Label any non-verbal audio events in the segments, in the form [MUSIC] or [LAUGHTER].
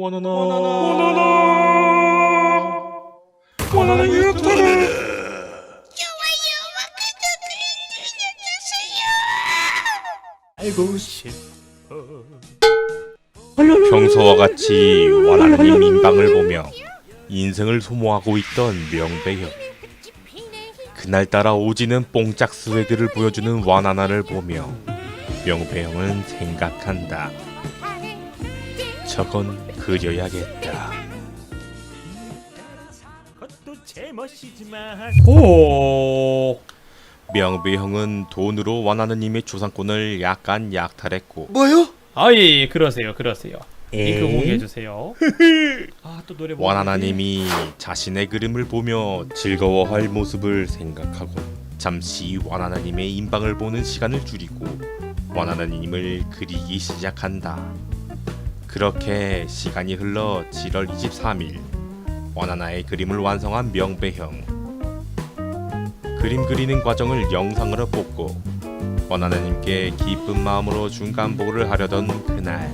원하나 원하나 원하나 유튜브. 알고 싶어 평소와 같이 원하나님 인방을 보며 인생을 소모하고 있던 명배형 그날따라 오지는 뽕짝 스웨그를 보여주는 원하나를 보며 명배형은 생각한다. 저건 그려야겠다 오 명배 형은 돈으로 원하느님의 조상권을 약간 약탈했고 뭐요? 아예 그러세요 그러세요? 링크 공유해 주세요 아 또 노래 뭐 원하나님이 자신의 그림을 보며 즐거워할 모습을 생각하고 잠시 원하나님의 인방을 보는 시간을 줄이고 원하나님을 그리기 시작한다. 그렇게 시간이 흘러 7월 23일 원하나의 그림을 완성한 명배형. 그림 그리는 과정을 영상으로 뽑고 원하나님께 기쁜 마음으로 중간보고를 하려던 그날.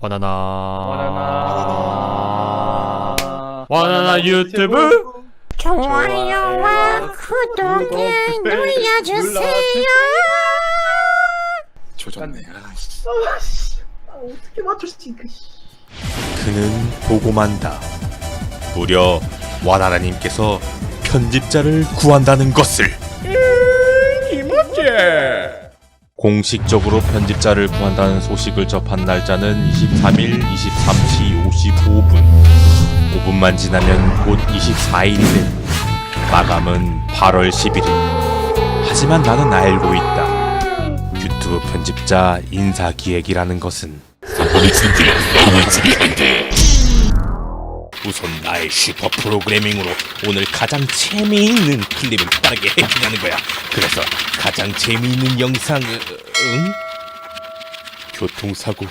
바나나. 바나나 유튜브? 좋아요와 구독을 눌러주세요. 조졌네. 아이씨. 어떻게 맞췄지 그 씨. 그는 보고 만다. 무려 와나나님께서 편집자를 구한다는 것을. 공식적으로 편집자를 구한다는 소식을 접한 날짜는 23일 23시 55분. 5분만 지나면 곧 24일이 된. 마감은 8월 11일. 하지만 나는 알고 있다. 유튜브 편집자 인사 기획이라는 것은 우선 나의 슈퍼 프로그래밍으로 오늘 가장 재미있는 클립을 빠르게 해주냐는 거야. 그래서 가장 재미있는 영상은 응? 교통사고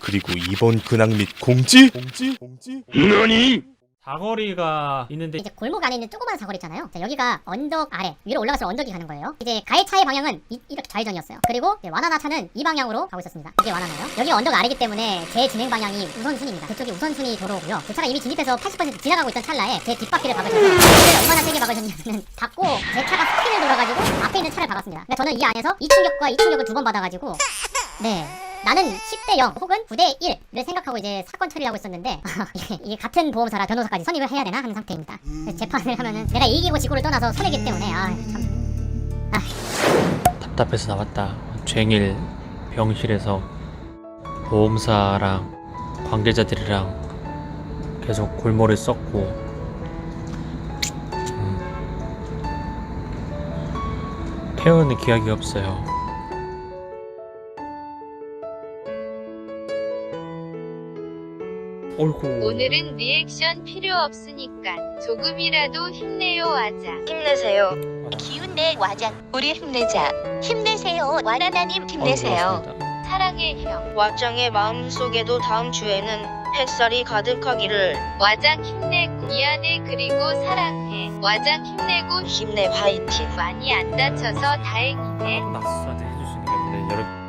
그리고 이번 근황 및 공지? 공지? 공지? 사거리가 있는데 이제 골목 안에 있는 조그만 사거리 있잖아요. 자, 여기가 언덕 아래 위로 올라갈수록 언덕이 가는 거예요. 이제 가해 차의 방향은 이, 렇게 좌회전이었어요. 그리고 이제 와나나 차는 이 방향으로 가고 있었습니다. 이게 와나나요. 여기 언덕 아래기 때문에 제 진행 방향이 우선순위입니다. 그쪽이 우선순위 도로고요. 제 차가 이미 진입해서 80% 지나가고 있던 찰나에 제 뒷바퀴를 박으셔서 차를 얼마나 세게 박으셨냐면 닫고 제 차가 스핀을 돌아가지고 앞에 있는 차를 박았습니다. 그러니까 저는 이 안에서 이 충격과 이 충격을 두 번 받아가지고 네. 나는 10대 0 혹은 9대 1을 생각하고 이제 사건 처리를 하고 있었는데 [LAUGHS] 이게, 같은 보험사라 변호사까지 선임을 해야 되나 하는 상태입니다. 그래서 재판을 하면은 내가 이기고 지고를 떠나서 손해기 때문에 아 참. 답답해서 나왔다. 쟁일 병실에서 보험사랑 관계자들이랑 계속 골몰을 썩고 음, 태어는 기약이 없어요. 어이구 오늘은 리액션 필요 없으니까 조금이라도 힘내요 하자. 힘내세요. 기운내 와장. 우리 힘내자. 힘내세요. 와라나님 힘내세요. 고맙습니다. 사랑해 형. 와장의 마음속에도 다음 주에는 햇살이 가득하기를 와장 힘내고 미안해 그리고 사랑해. 와장 힘내고 힘내 화이팅. 많이 안 다쳐서 다행이네. 낙수한테 해주시는 게 여러분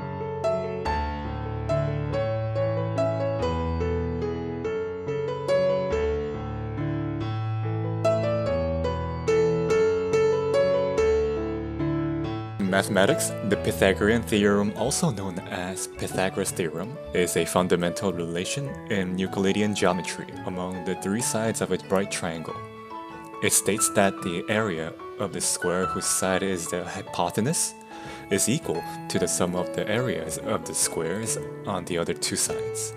In mathematics, the Pythagorean theorem, also known as Pythagoras theorem, is a fundamental relation in Euclidean geometry among the three sides of a right triangle. It states that the area of the square whose side is the hypotenuse is equal to the sum of the areas of the squares on the other two sides.